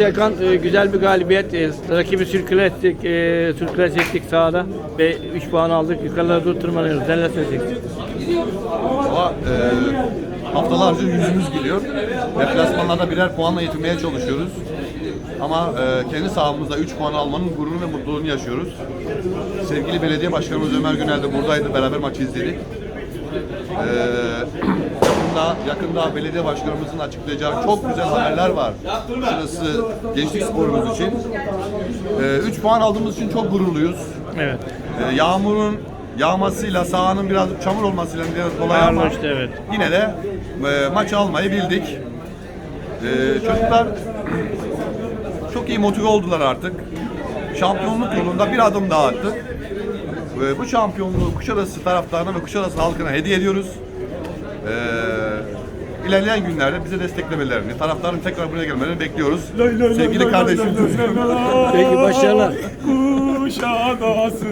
Serkan e, güzel bir galibiyet. E, rakibi sürküle ettik, e, sürküle ettik sahada ve 3 puan aldık. Yukarılara doğru tırmanıyoruz. Neler söyleyeceksin? Ama e, haftalarca yüzümüz gülüyor. Deplasmanlarda birer puanla yetinmeye çalışıyoruz. Ama e, kendi sahamızda 3 puan almanın gururunu ve mutluluğunu yaşıyoruz. Sevgili belediye başkanımız Ömer Günel de buradaydı. Beraber maçı izledik. E, yakında, yakında belediye başkanımızın açıklayacağı çok güzel haberler var. Şurası gençlik sporumuz için. 3 puan aldığımız için çok gururluyuz. Evet. E, yağmurun yağmasıyla sahanın biraz çamur olmasıyla biraz dolayı ama evet. yine de e, maçı almayı bildik. E, çocuklar çok iyi motive oldular artık. Şampiyonluk yolunda bir adım daha attık. E, bu şampiyonluğu Kuşadası taraftarına ve Kuşadası halkına hediye ediyoruz. E, ilerleyen günlerde bize desteklemelerini, taraftarın tekrar buraya gelmelerini bekliyoruz. Sevgili kardeşim. Peki başarılar. Kuşadası